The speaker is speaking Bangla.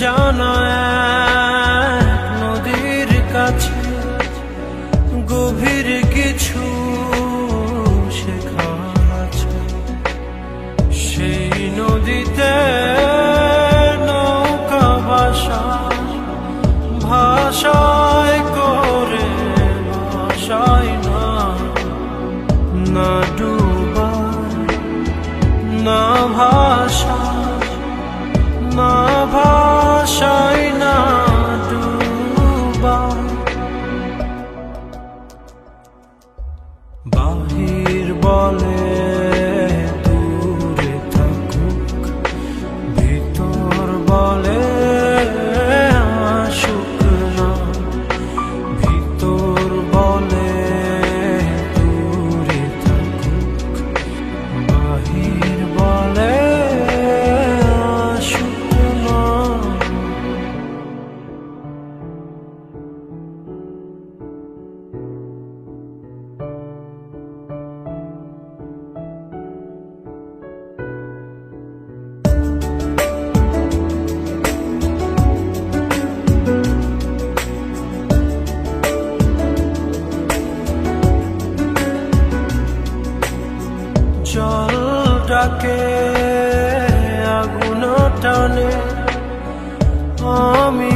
জানা নদীর কাছে গভীর কিছু বাহির বলে জলটাকে আগুন টানে। আমি